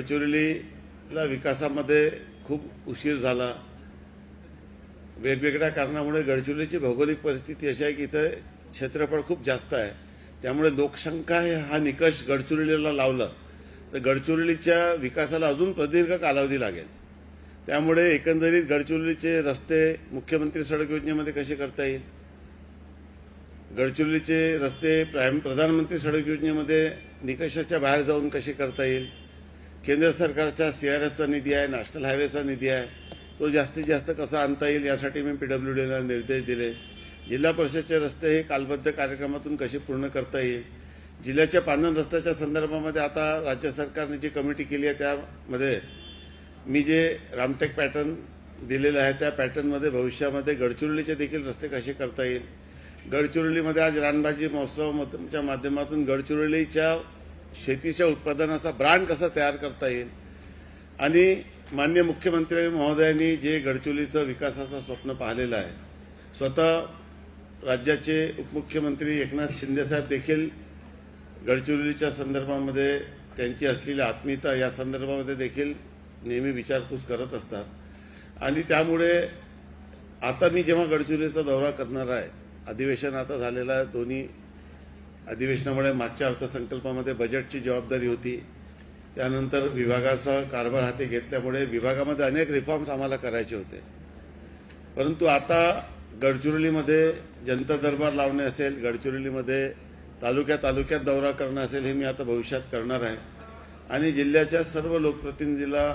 गडचिरोलीला विकासामध्ये खूप उशीर झाला. वेगवेगळ्या कारणामुळे गडचिरोलीची भौगोलिक परिस्थिती अशी आहे की इथं क्षेत्रफळ खूप जास्त आहे. त्यामुळे लोकसंख्या हे हा निकष गडचिरोलीला लावला तर गडचिरोलीच्या विकासाला अजून प्रदीर्घ कालावधी लागेल. त्यामुळे एकंदरीत गडचिरोलीचे रस्ते मुख्यमंत्री सडक योजनेमध्ये कसे करता येईल? गडचिरोलीचे रस्ते प्रायम प्रधानमंत्री सडक योजनेमध्ये निकषाच्या बाहेर जाऊन कसे करता येईल? केंद्र सरकारच्या एफचा निधी आहे नॅशनल हायवेचा निधी आहे. तो जास्तीत जास्त कसा आणता येईल यासाठी मी पीडब्ल्यूडीला निर्देश दिले. जिल्हा परिषदचे रस्ते हे कालबद्ध कार्यक्रमातून कसे पूर्ण करता येईल? जिल्ह्याच्या पानन रस्त्याच्या संदर्भामध्ये आता राज्य सरकारने जी कमिटी केली आहे त्यामध्ये मी जे रामटेक पॅटर्न दिलेलं आहे त्या पॅटर्नमध्ये भविष्यामध्ये गडचिरोलीचे देखील रस्ते कसे करता येईल? गडचिरोलीमध्ये आज रानबाजी महोत्सवाच्या माध्यमातून गडचिरोलीच्या शेतीच्या उत्पादनाचा ब्रँड कसा तयार करता येईल? आणि मान्य मुख्यमंत्री महोदयांनी जे गडचिरोलीचं विकासाचं स्वप्न पाहिलेलं आहे स्वतः राज्याचे उपमुख्यमंत्री एकनाथ शिंदेसाहेब देखील गडचिरोलीच्या संदर्भामध्ये त्यांची असलेली आत्मीयता या संदर्भामध्ये देखील नेहमी विचारपूस करत असतात. आणि त्यामुळे आता मी जेव्हा गडचिरोलीचा दौरा करणार आहे अधिवेशन आता झालेलं आहे दोन्ही अधिवेशनामुळे मागच्या अर्थसंकल्पामध्ये बजेटची जबाबदारी होती. त्यानंतर विभागाचा कारभार हाती घेतल्यामुळे विभागामध्ये अनेक रिफॉर्म्स आम्हाला करायचे होते. परंतु आता गडचिरोलीमध्ये जनता दरबार लावणे असेल गडचिरोलीमध्ये तालुक्या तालुक्यात दौरा करणं असेल हे मी आता भविष्यात करणार आहे. आणि जिल्ह्याच्या सर्व लोकप्रतिनिधीला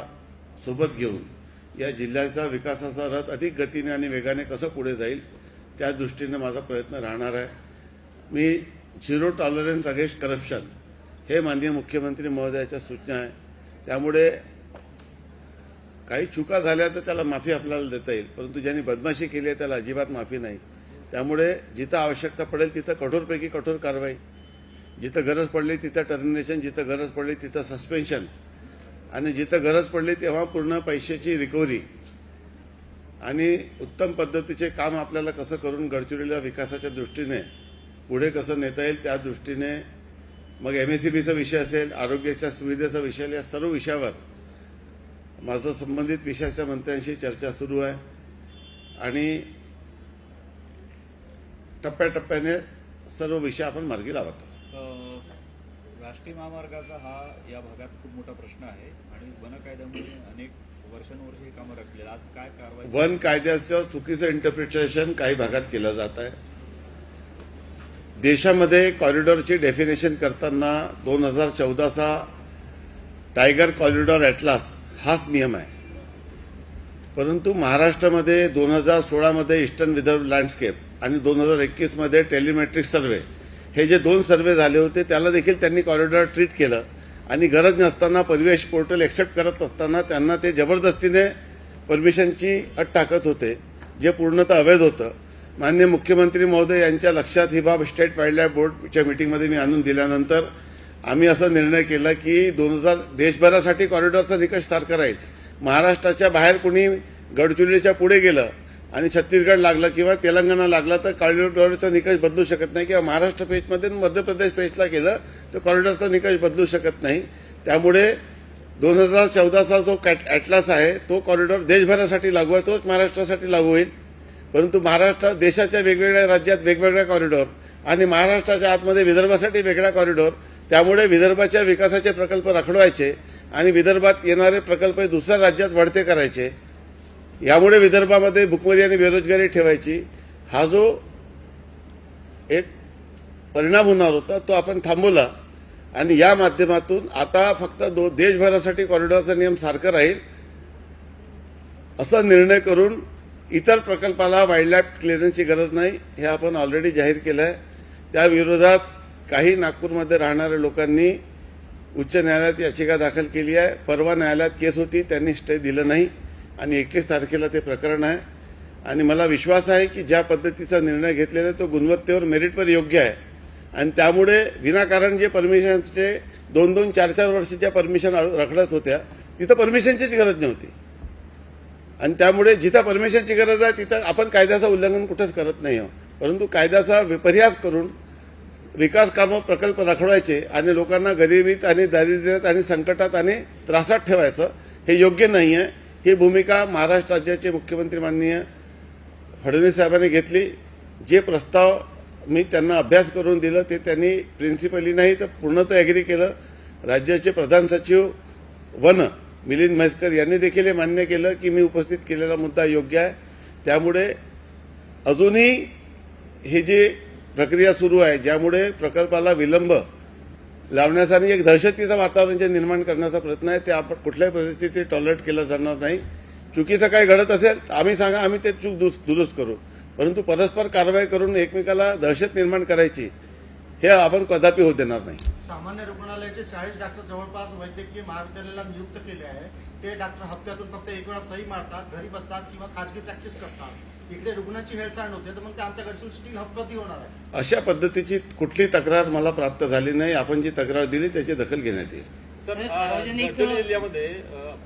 सोबत घेऊन या जिल्ह्याचा विकासाचा रथ अधिक गतीने आणि वेगाने कसं पुढे जाईल त्या दृष्टीने माझा प्रयत्न राहणार आहे. मी झिरो टॉलरन्स अगेन्स्ट करप्शन हे माननीय मुख्यमंत्री महोदयाच्या सूचना आहे. त्यामुळे काही चुका झाल्या तर त्याला माफी आपल्याला देता येईल. परंतु ज्यांनी बदमाशी केली आहे त्याला अजिबात माफी नाही. त्यामुळे जिथं आवश्यकता पडेल तिथं कठोरपैकी कठोर कारवाई. जिथं गरज पडली तिथं टर्मिनेशन जिथं गरज पडली तिथं सस्पेन्शन आणि जिथं गरज पडली तेव्हा पूर्ण पैशाची रिकव्हरी आणि उत्तम पद्धतीचे काम आपल्याला कसं करून गडचिरोलीला विकासाच्या दृष्टीने पुढे कसं नेता येईल त्या दृष्टीने मग एमएससीबीचा विषय असेल आरोग्याच्या सुविधेचा विषय असेल, या सर्व विषयावर माझं संबंधित विषयाच्या मंत्र्यांशी चर्चा सुरू आहे. आणि टप्प्याटप्प्याने सर्व विषय आपण मार्गी लावत आहोत. राष्ट्रीय महामार्गाचा हा या भागात खूप मोठा प्रश्न आहे आणि वन कायद्यामुळे अनेक वर्षानुवर्ष ही कामं रखलेली आज काय कारवाई वन कायद्याचं चुकीचं इंटरप्रिटेशन काही भागात केलं जात आहे. देशामध्ये कॉरिडॉरची डेफिनेशन करताना दोन हजार चौदाचा टायगर कॉरिडॉर ॲटलास हाच नियम आहे. परंतु महाराष्ट्रामध्ये दोन हजार सोळामध्ये ईस्टर्न विदर्भ लँडस्केप आणि दोन हजार एकवीसमध्ये टेलिमेट्रिक सर्वे हे जे दोन सर्वे झाले होते त्याला देखील त्यांनी कॉरिडॉर ट्रीट केलं आणि गरज नसताना परिवेश पोर्टल एक्सेप्ट करत असताना त्यांना ते जबरदस्तीने परमिशनची अट टाकत होते जे पूर्णतः अवैध होतं. मान्य मुख्यमंत्री महोदय यांच्या लक्षात ही बाब स्टेट वाईल्ड लाईफ बोर्डच्या मिटिंगमध्ये मी आणून दिल्यानंतर आम्ही असा निर्णय केला की दोन हजार देशभरासाठी कॉरिडॉरचा निकष सारखा राहील. महाराष्ट्राच्या बाहेर कुणी गडचिरोलीच्या पुढे गेलं आणि छत्तीसगड लागलं किंवा तेलंगणा लागला तर कॉरिडॉरचा निकष बदलू शकत नाही किंवा महाराष्ट्र पेजमध्ये मध्य प्रदेश पेजला गेलं तर कॉरिडॉरचा निकष बदलू शकत नाही. त्यामुळे दोन हजार चौदाचा जो कॅट ॲटलास आहे तो कॉरिडॉर देशभरासाठी लागू आहे तोच महाराष्ट्रासाठी लागू होईल. परंतु महाराष्ट्र देशाच्या वेगवेगळ्या राज्यात वेगवेगळ्या कॉरिडॉर आणि महाराष्ट्राच्या आतमध्ये विदर्भासाठी वेगळा कॉरिडॉर त्यामुळे विदर्भाच्या विकासाचे प्रकल्प रखडवायचे आणि विदर्भात येणारे प्रकल्प दुसऱ्या राज्यात वाढते करायचे. यामुळे विदर्भामध्ये भुकमरी आणि बेरोजगारी ठेवायची. हा जो एक परिणाम होणार होता तो आपण थांबवला आणि या माध्यमातून आता फक्त दो देशभरासाठी कॉरिडॉरचा नियम सारखा राहील असा निर्णय करून इतर प्रकल्पाला वाईल्ड लाईफ क्लिअरन्सची गरज नाही हे आपण ऑलरेडी जाहीर केलं आहे त्या विरोधात काही नागपूरमध्ये राहणाऱ्या लोकांनी उच्च न्यायालयात याचिका दाखल केली आहे. परवा न्यायालयात केस होती त्यांनी स्टे दिलं नाही आणि एकवीस तारखेला ते प्रकरण आहे. आणि मला विश्वास आहे की ज्या पद्धतीचा निर्णय घेतलेला आहे तो गुणवत्तेवर मेरिटवर योग्य आहे. आणि त्यामुळे विनाकारण जे परमिशन्सचे दोन दोन चार चार वर्षाच्या परमिशन रखडत होत्या तिथं परमिशनचीच गरज नव्हती. आणि त्यामुळे जिथं परमिशनची गरज आहे तिथं आपण कायद्याचं उल्लंघन कुठंच करत नाही आहोत. परंतु कायद्याचा विपर्यास करून विकास कामं प्रकल्प राखवायचे आणि लोकांना गरिबीत आणि दारिद्र्यात आणि संकटात आणि त्रासात ठेवायचं हे योग्य नाही आहे ही भूमिका महाराष्ट्र राज्याचे मुख्यमंत्री माननीय फडणवीस साहेबांनी घेतली. जे प्रस्ताव मी त्यांना अभ्यास करून दिलं ते त्यांनी प्रिन्सिपली नाही तर पूर्णतः ॲग्री केलं. राज्याचे प्रधान सचिव वन मिलिंद म्हैसकर यांनी देखील हे मान्य केलं की मी उपस्थित केलेला मुद्दा योग्य आहे. त्यामुळे अजूनही ही जी प्रक्रिया सुरू आहे ज्यामुळे प्रकल्पाला विलंब लावण्याचा आणि एक दहशतीचं वातावरण जे निर्माण करण्याचा प्रयत्न आहे ते आपण कुठल्याही परिस्थितीत टॉलरेट केलं जाणार नाही. चुकीचं काही घडत असेल तर आम्ही सांगा आम्ही ते चूक दुस- दुरुस्त करू. परंतु परस्पर कारवाई करून एकमेकाला दहशत निर्माण करायची हे आपण कदापि होऊ देणार नाही. सामान्य रुग्णालयाचे चाळीस डॉक्टर जवळपास वैद्यकीय महाविद्यालयाला नियुक्त केले आहे. ते डॉक्टर हप्त्यातून फक्त एक वेळा सही मारतात घरी बसतात किंवा खाजगी प्रॅक्टिस करतात. इकडे रुग्णाची हेळसांड होते तर मग ते आमच्या गडचिरोली स्टील होणार आहे. अशा पद्धतीची कुठली तक्रार मला प्राप्त झाली नाही. आपण जी तक्रार दिली त्याची दखल घेण्यात येईल. सर हे गडचिरोली जिल्ह्यामध्ये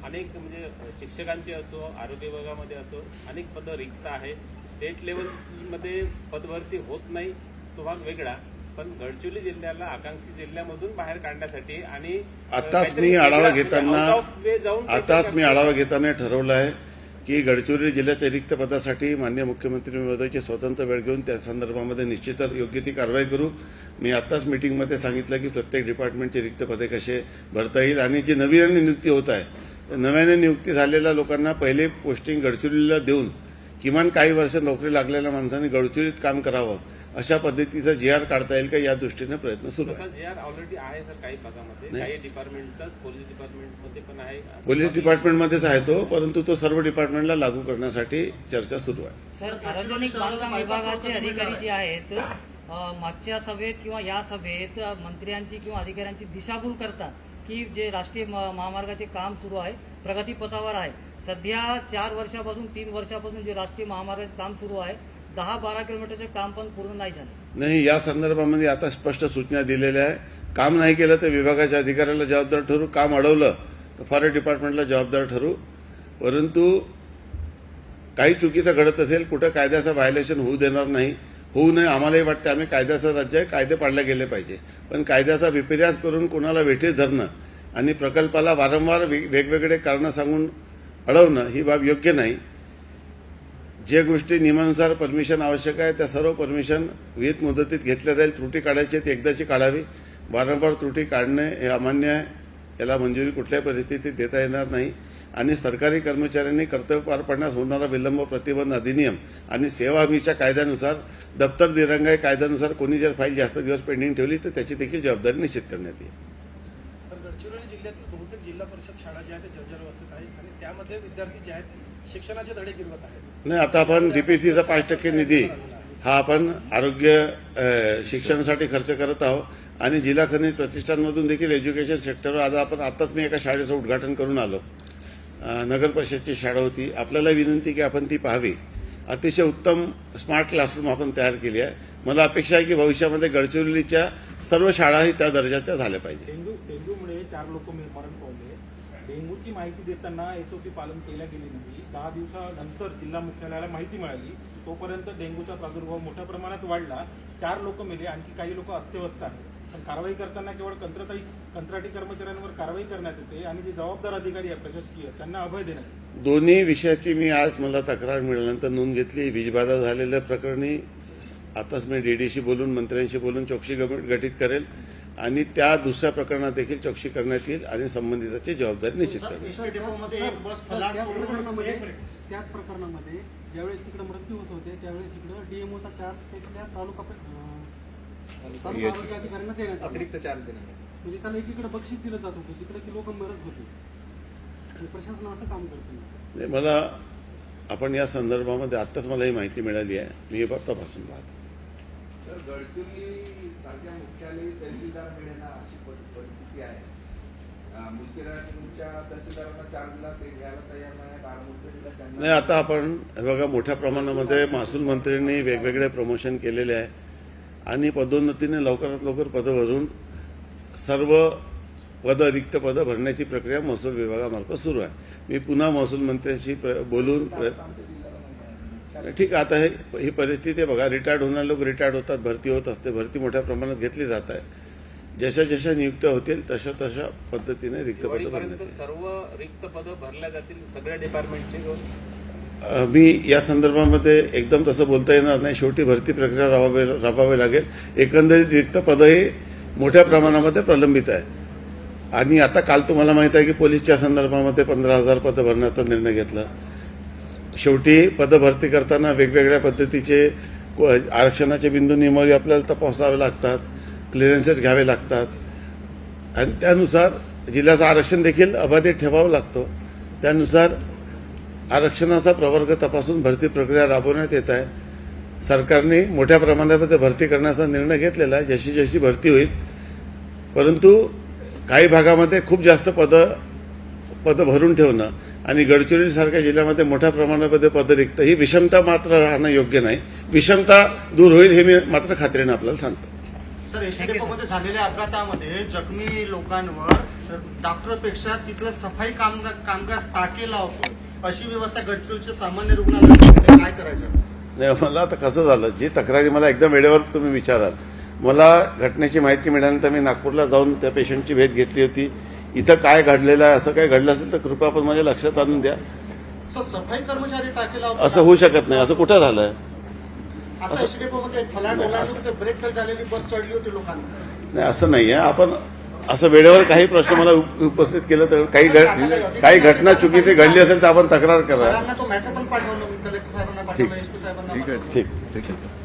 अनेक म्हणजे शिक्षकांची असो आरोग्य विभागामध्ये असो अनेक पदं रिक्त आहे स्टेट लेवलमध्ये पदभरती होत नाही. तो भाग वेगळा. पण गडचिरोली जिल्ह्याला आकांक्षी जिल्ह्यामधून बाहेर काढण्यासाठी आणि आताच मी आढावा घेताना आताच मी आढावा घेताना ठरवलं आहे की गडचिरोली जिल्ह्याच्या रिक्त पदासाठी मान्य मुख्यमंत्री महोदयाची स्वतंत्र वेळ घेऊन त्या संदर्भामध्ये निश्चितच योग्य ती कारवाई करू. मी आताच मिटिंगमध्ये सांगितलं की प्रत्येक डिपार्टमेंटचे रिक्त पदे कसे भरता येईल आणि जी नवीन नियुक्ती होत आहे तर नव्याने नियुक्ती झालेल्या लोकांना पहिले पोस्टिंग गडचिरोलीला देऊन किमान काही वर्ष नोकरी लागलेल्या माणसांनी गडचिरोलीत काम करावं. अशा पद्धतीचा जी आर काढता येईल का या दृष्टीने प्रयत्न सुरू आहे. तसा जे आर ऑलरेडी आहे सर काही भागामध्ये. नाही. काही डिपार्टमेंटचा पोलीस डिपार्टमेंटमध्ये पण आहे. पोलीस डिपार्टमेंटमध्येच आहे तो परंतु तो सर्व डिपार्टमेंटला लागू करण्यासाठी चर्चा सुरू आहे. सर सार्वजनिक बांधकाम विभागाचे अधिकारी जे आहेत मागच्या सभेत किंवा या सभेत मंत्र्यांची किंवा अधिकाऱ्यांची दिशाभूल करतात की जे राष्ट्रीय महामार्गाचे काम सुरू आहे प्रगतीपथावर आहे. सध्या चार वर्षापासून तीन वर्षापासून जे राष्ट्रीय महामार्गाचे काम सुरू आहे दहा बारा किलोमीटरचे काम पण पूर्ण नाही झाले. नाही या संदर्भामध्ये आता स्पष्ट सूचना दिलेल्या आहे. काम नाही केलं तर विभागाच्या अधिकाऱ्याला जबाबदार ठरू काम अडवलं तर फॉरेस्ट डिपार्टमेंटला जबाबदार ठरू. परंतु काही चुकीचं घडत असेल कुठं कायद्याचं व्हायलेशन होऊ देणार नाही. होऊ नये आम्हालाही वाटतं आम्ही कायद्याचं राज्य आहे कायदे पाडले गेले पाहिजे. पण कायद्याचा विपर्यास करून कोणाला वेठीत धरणं आणि प्रकल्पाला वारंवार वेगवेगळे कारणं सांगून अडवणं ही बाब योग्य नाही. जे गोष्टी नियमानुसार परमिशन आवश्यक आहे त्या सर्व परमिशन विहित मुदतीत घेतल्या जाईल. त्रुटी काढायची ती एकदाची काढावी. वारंवार त्रुटी काढणे हे अमान्य आहे. याला मंजुरी कुठल्याही परिस्थितीत देता येणार नाही. आणि सरकारी कर्मचाऱ्यांनी कर्तव्य पार पाडण्यास होणारा विलंब प्रतिबंध अधिनियम आणि सेवा हमीच्या कायद्यानुसार दप्तर दिरंगाई कायद्यानुसार कोणी जर फाईल जास्त दिवस पेंडिंग ठेवली तर त्याची देखील जबाबदारी निश्चित करण्यात येईल सर गडचिरोली जिल्ह्यातील बहुतेक जिल्हा परिषद शाळा ज्या आहेत त्या जर्जरवस्थेत आहेत आणि त्यामध्ये विद्यार्थी जे आहेत शिक्षणाचे धडे गिरवत आहेत. नाही आता आपण डीपीसीचा पाच टक्के निधी हा आपण आरोग्य शिक्षणासाठी खर्च करत आहोत आणि जिल्हा खनिज प्रतिष्ठानमधून देखील एज्युकेशन सेक्टरवर आज आपण आताच मी एका शाळेचं उद्घाटन करून आलो. नगर परिषदची शाळा होती. आपल्याला विनंती की आपण ती पाहावी. अतिशय उत्तम स्मार्ट क्लासरूम आपण तयार केली आहे. मला अपेक्षा आहे की भविष्यामध्ये गडचिरोलीच्या सर्व शाळाही त्या दर्जाच्या झाल्या पाहिजे. डेंग्यू डेंग्यूमुळे चार लोक मरण डेंग्यूची माहिती देताना एसओपी पालन केल्या गेली नाही. दहा दिवसानंतर जिल्हा मुख्यालयाला माहिती मिळाली. तोपर्यंत डेंग्यूचा प्रादुर्भाव मोठ्या प्रमाणात वाढला. चार लोक मेले आणखी काही लोक अत्यवस्थ आहेत. पण कारवाई करताना केवळ कंत्राटी कंत्राटी कर्मचाऱ्यांवर कारवाई करण्यात येते आणि जे जबाबदार अधिकारी आहे प्रशासकीय त्यांना अभय देण्यात दोन्ही विषयाची मी आज मला तक्रार मिळाल्यानंतर नोंद घेतली. वीजबाधा झालेल्या प्रकरणी आताच मी डीडीशी बोलून मंत्र्यांशी बोलून चौकशी गट- गठीत करेल. आणि त्या दुसऱ्या प्रकरणात देखील चौकशी करण्यात येईल आणि संबंधिताची जबाबदारी निश्चित करण्यात त्याच प्रकरणामध्ये त्याच प्रकरणामध्ये ज्यावेळेस तिकडे मृत्यू होत होते त्यावेळेस इकडं डीएमओचा चार्ज तिथल्या तालुका आरोग्य अधिकाऱ्यांना देण्यात अतिरिक्त चार्ज म्हणजे त्याला एकीकडे बक्षीस दिलं जात होतं तिकडे की लोक मरत होते. आणि प्रशासन असं काम करतं. नाही, मला आपण या संदर्भामध्ये आत्ताच मला ही माहिती मिळाली आहे. मी हे तपासून पाहतो. तर गडचिरोली सारख्या मुख्यालयी तहसीलदार मिळेना अशी परि- परिस्थिती आहे. अं, मुलचीराज तुमच्या तहसीलदारांना चार्ज दिला ते घ्यायला तयार नाही आता आपण हे बघा मोठ्या प्रमाणामध्ये महसूल मंत्र्यांनी वेगवेगळे प्रमोशन केलेले आहे. आणि पदोन्नतीने लवकरात लवकर पदं भरून सर्व पदं रिक्त पदं भरण्याची प्रक्रिया महसूल विभागामार्फत सुरू आहे. मी पुन्हा महसूल मंत्र्यांशी बोलून प्र- ठीक आहे आता हे ही परिस्थिती आहे बघा रिटायर्ड होणारे लोक रिटायर्ड होतात भरती होत असते भरती मोठ्या प्रमाणात घेतली जात आहे. जशा जशा नियुक्त्या होतील तशा तशा पद्धतीने रिक्त पदं भरण्यात. सर्व रिक्त पदं भरल्या जातील सगळ्या डिपार्टमेंटचे मी या संदर्भामध्ये एकदम तसं बोलता येणार नाही. शेवटी भरती प्रक्रिया राबवावी राबवावी लागेल. एकंदरीत रिक्त पदं ही मोठ्या प्रमाणामध्ये प्रलंबित आहे. आणि आता काल तुम्हाला माहीत आहे की पोलीसच्या संदर्भामध्ये पंधरा हजार पदं भरण्याचा निर्णय घेतला. शेवटी पदं भरती करताना वेगवेगळ्या पद्धतीचे आरक्षणाचे बिंदू नियमावली आपल्याला तपासावे लागतात क्लिअरन्सेस घ्यावे लागतात. आणि त्यानुसार जिल्ह्याचं आरक्षण देखील अबाधित ठेवावं लागतो. त्यानुसार आरक्षणाचा प्रवर्ग तपासून भरती प्रक्रिया राबवण्यात येत आहे. सरकारने मोठ्या प्रमाणामध्ये भरती करण्याचा निर्णय घेतलेला आहे. जशी जशी भरती होईल परंतु काही भागामध्ये खूप जास्त पदं पदं भरून ठेवणं आणि गडचिरोलीसारख्या जिल्ह्यामध्ये मोठ्या प्रमाणामध्ये पदं रिक्त ही विषमता मात्र राहणं योग्य नाही. विषमता दूर होईल हे मी मात्र खात्रीने आपल्याला सांगतो. सर एसटी झालेल्या अपघातामध्ये जखमी लोकांवर डॉक्टरपेक्षा तिथलं सफाई कामगार कामगार टाके लावतो अशी व्यवस्था गडचिरोलीच्या सामान्य रुग्णालयामध्ये काय करायचं? नाही मला आता कसं झालं जी तक्रारी मला एकदम वेळेवर तुम्ही विचाराल. मला घटनेची माहिती मिळाल्यानंतर मी नागपूरला जाऊन त्या पेशंटची भेट घेतली होती. इथं काय घडलेलं आहे असं काय घडलं असेल तर कृपया आपण माझ्या लक्षात आणून द्या. सर सफाई कर्मचारी टाके लावतो असं होऊ शकत नाही. असं कुठं झालंय? आता एसटी डेपोमध्ये फलाट ओलांडून ब्रेक फेल झालेली बस चढली होती लोकांना. नाही असं नाही आहे आपण असं वेळेवर काही प्रश्न मला उप- उपस्थित केलं तर काही घट- काही घटना चुकीची घडली असेल तर आपण तक्रार करा. सरांना तो मॅटर पण पाठवलं मी कलेक्टर साहेबांना पाठवलं एसपी साहेबांना पाठवलं. ठीक ठीक आहे.